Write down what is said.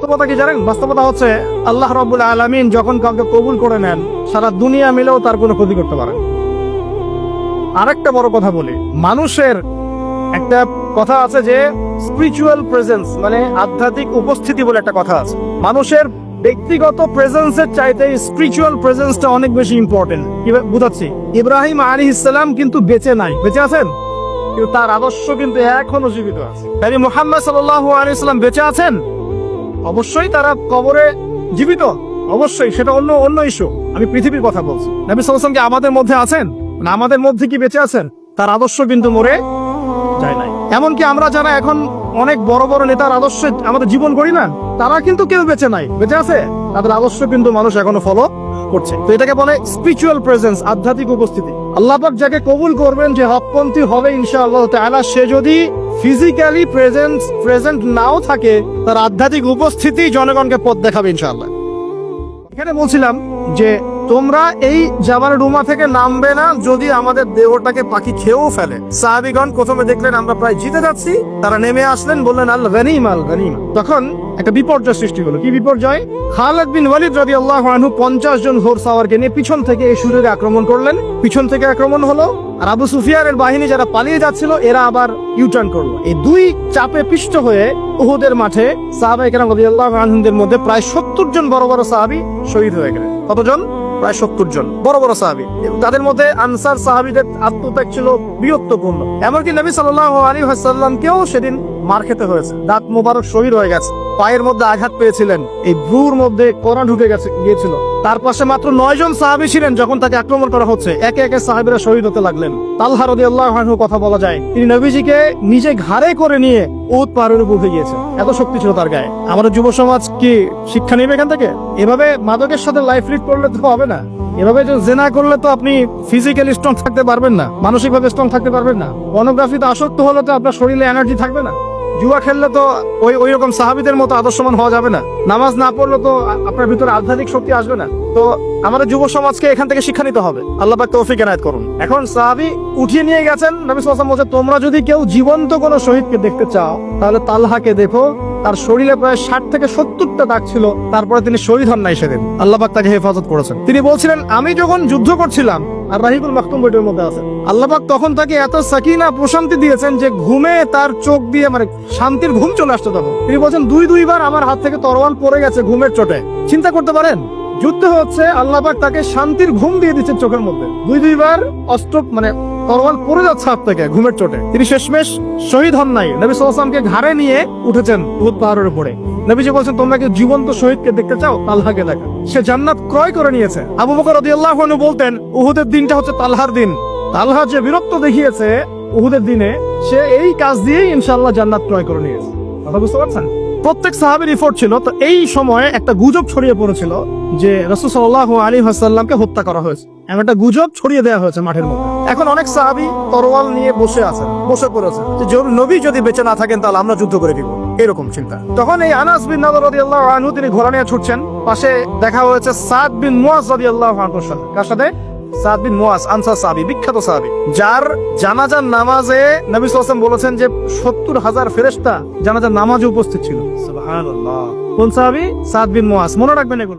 বাস্তবতা কি জানেন? বাস্তবতা হচ্ছে আল্লাহ রব্বুল আলমিন যখন কাউকে কবুল করে নেন, সারা দুনিয়া মিলেও তার কোনো ক্ষতি করতে পারে আরেকটা বড় কথা বলি, মানুষের একটা কথা আছে যে স্পিরিচুয়াল প্রেজেন্স মানে আধ্যাত্মিক উপস্থিতি বলে একটা কথা আছে। মানুষের ব্যক্তিগত প্রেজেন্সের চাইতে স্পিরিচুয়াল প্রেজেন্সটা অনেক বেশি ইম্পর্টেন্ট বুঝাচ্ছি? ইব্রাহিম আলী ইসলাম কিন্তু বেঁচে নাই। বেঁচে আছেন? কিন্তু তার আদর্শ কিন্তু এখনও জীবিত আছে। মোহাম্মদ সাল্লাহ আলী ইসলাম বেঁচে আছেন? অবশ্যই তারা কবরে জীবিত। অবশ্যই, সেটা অন্য অন্য ইস্যু আমি পৃথিবীর কথা বলছি। নবী সাল্লাম কি আমাদের মধ্যে আছেন? না আমাদের মধ্যে কি বেঁচে আছেন? তার আদর্শ কিন্তু মরে যায় নাই। এমনকি আমরা যারা এখন অনেক বড় বড় নেতার আদর্শে আমাদের জীবন করি না, তারা কিন্তু কেউ বেঁচে নাই। বেঁচে আছে? তাদের আদর্শ কিন্তু মানুষ এখনও ফলো করছে। তো এটাকে বলে স্পিরিচুয়াল প্রেজেন্স আধ্যাত্মিক উপস্থিতি। আল্লাহ পাক যাকে কবুল করবেন, যে হকপন্থী হবে ইনশাআল্লাহ তাআলা, সে যদি ফিজিক্যালি প্রেজেন্ট প্রেজেন্ট নাও থাকে, তার আধ্যাত্মিক উপস্থিতি জনগণকে পথ দেখাবে ইনশাআল্লাহ। এখানে বলছিলাম যে, তোমরা এই জামার রুমা থেকে নামবে না যদি আমাদের দেহটাকে পাখি খেয়েও ফেলে। সাহাবিগণ প্রথমে দেখলেন, আমরা প্রায় জিতে যাচ্ছি। তারা নেমে আসলেন, বললেন আল গনিম আল গনিম তখন একটা বিপর্যয় সৃষ্টি হলো। কি বিপর্যয়? খালেদ বিন ওয়ালিদ রাদি আল্লাহ আনহু পঞ্চাশ জন ঘোর সাওয়ারকে নিয়ে পিছন থেকে এই সুযোগে আক্রমণ করলেন। পিছন থেকে আক্রমণ হলো আর আবু সুফিয়ানের বাহিনী যারা পালিয়ে যাচ্ছিল, এরা আবার ইউটার্ন করল। এই দুই চাপে পিষ্ট হয়ে উহুদের মাঠে সাহাবা একরাম রাদিয়াল্লাহু আনহুদের মধ্যে প্রায় সত্তর জন বড় বড় সাহাবী শহীদ হয়ে গেলেন। কতজন? প্রায় সত্তর জন বড় বড় সাহাবী। তাদের মধ্যে আনসার সাহাবীদের আত্মত্যাগ ছিল বৃহত্তপূর্ণ। এমনকি নবী সাল্লাল্লাহু আলাইহি ওয়াসাল্লামকেও সেদিন মার খেতে হয়েছে। দাঁত মোবারক শহীদ হয়ে গেছে। পায়ের মধ্যে আঘাত পেয়েছিলেন। এই ভ্রুর মধ্যে কোরআন ঢুকে গেছে, গিয়েছিল। তার পাশে মাত্র নয় জন সাহাবী ছিলেন যখন তাকে আক্রমণ করা হচ্ছে। একে একে সাহাবীরা শহীদ হতে লাগলেন। তালহা রাদিয়াল্লাহু আনহু কথা বলা যায়, তিনি নবীজিকে নিজে ঘাড়ে করে নিয়ে উদ পাহাড়ের উপর উঠে গিয়েছেন। এত শক্তি ছিল তার গায়ে। আমাদের যুব সমাজ কি শিক্ষা নেবে এখান থেকে? এভাবে মাদকের সাথে লাইফ লিড করলে তো হবে না। এভাবে যে জেনা করলে তো আপনি ফিজিক্যালি স্ট্রং থাকতে পারবেন না, মানসিকভাবে স্ট্রং থাকতে পারবেন না। পর্নোগ্রাফিতে আসক্ত হলে তো আপনার শরীরে এনার্জি থাকবে না। জুয়া খেললে তো ওই ওই রকম সাহাবিদের মতো আদর্শমান হওয়া যাবে না। নামাজ না পড়লে তো আপনার ভিতরে আধ্যাত্মিক শক্তি আসবে না। তো আমাদের যুব সমাজকে এখান থেকে শিক্ষা নিতে হবে। আল্লাহ পাক তৌফিক এনায়েত করুন। এখন সাহাবি উঠিয়ে নিয়ে গেছেন, নবী ওয়াসাল্লাম বলছে, তোমরা যদি কেউ জীবন্ত কোনো শহীদকে দেখতে চাও, তাহলে তালহাকে দেখো। তার শরীরে প্রায় ষাট থেকে সত্তরটা দাগ ছিল, তারপরে তিনি শহীদ হন নাই সেদিন। আল্লাহ পাক তাকে হেফাজত করেছেন। তিনি বলছিলেন, আমি যখন যুদ্ধ করছিলাম আর রাহিবুল মাকতুম বইটির মধ্যে আছে। আল্লাপাক তখন তাকে এত সাকিনা, প্রশান্তি দিয়েছেন যে ঘুমে তার চোখ দিয়ে মানে শান্তির ঘুম চলে আসতে তখন। তিনি বলছেন, দুই দুইবার আমার হাত থেকে তরোয়াল পড়ে গেছে ঘুমের চোটে। চিন্তা করতে পারেন, যুদ্ধ হচ্ছে, আল্লাপাক তাকে শান্তির ঘুম দিয়ে দিচ্ছেন চোখের মধ্যে। দুই দুইবার অস্ত্র মানে তরোয়াল পড়ে যাচ্ছে হাত থেকে ঘুমের চোটে। তিনি শেষমেশ শহীদ হন নাই। নবী সাল্লামকে ঘাড়ে নিয়ে উঠেছেন উহুদ পাহাড়ের উপরে। নবীজি বলছেন, তোমরা কি জীবন্ত শহীদকে দেখতে চাও? তালহাকে দেখা। সে জান্নাত ক্রয় করে নিয়েছে। আবু বকর রাদিয়াল্লাহু বলতেন, উহুদের দিনটা হচ্ছে তালহার দিন। তালহা যে বীরত্ব দেখিয়েছে, উহুদের দিনে সে এই কাজ দিয়েই ইনশাআল্লাহ জান্নাত ক্রয় করে নিয়েছে। কথা বুঝতে পারছেন? প্রত্যেক সাহাবের রিপোর্ট ছিল, তো এই সময়ে একটা গুজব ছড়িয়ে পড়েছিল যে রসুল সাল্লাল্লাহু আলাইহি ওয়াসাল্লামকে হত্যা করা হয়েছে। এমন একটা গুজব ছড়িয়ে দেওয়া হয়েছে মাঠের মধ্যে। এখন অনেক সাহাবী তরোয়াল নিয়ে বসে আছেন বসে পড়েছে যে নবী যদি বেঁচে না থাকেন তাহলে আমরা যুদ্ধ করে দিব। এরকম চিন্তা। তখন এই আনাস বিন নাদর রাদিয়াল্লাহু আনহু তিনি ঘোড়া নিয়ে ছুটছেন। পাশে দেখা হয়েছে সাদ বিন মুয়াজ রাদিয়াল্লাহু আনহুর সাথে। কার সাথে? সাদ বিন মুয়াজ, আনসার সাহাবী, বিখ্যাত সাহাবী। যার জানাজার নামাজে নবী সাল্লাল্লাহু বলেছেন যে সত্তর হাজার ফেরেশতা জানাজার নামাজে উপস্থিত ছিল। সুবহানাল্লাহ। কোন সাহাবী? সাদ বিন মুয়াজ। মনে রাখবেন এগুলো।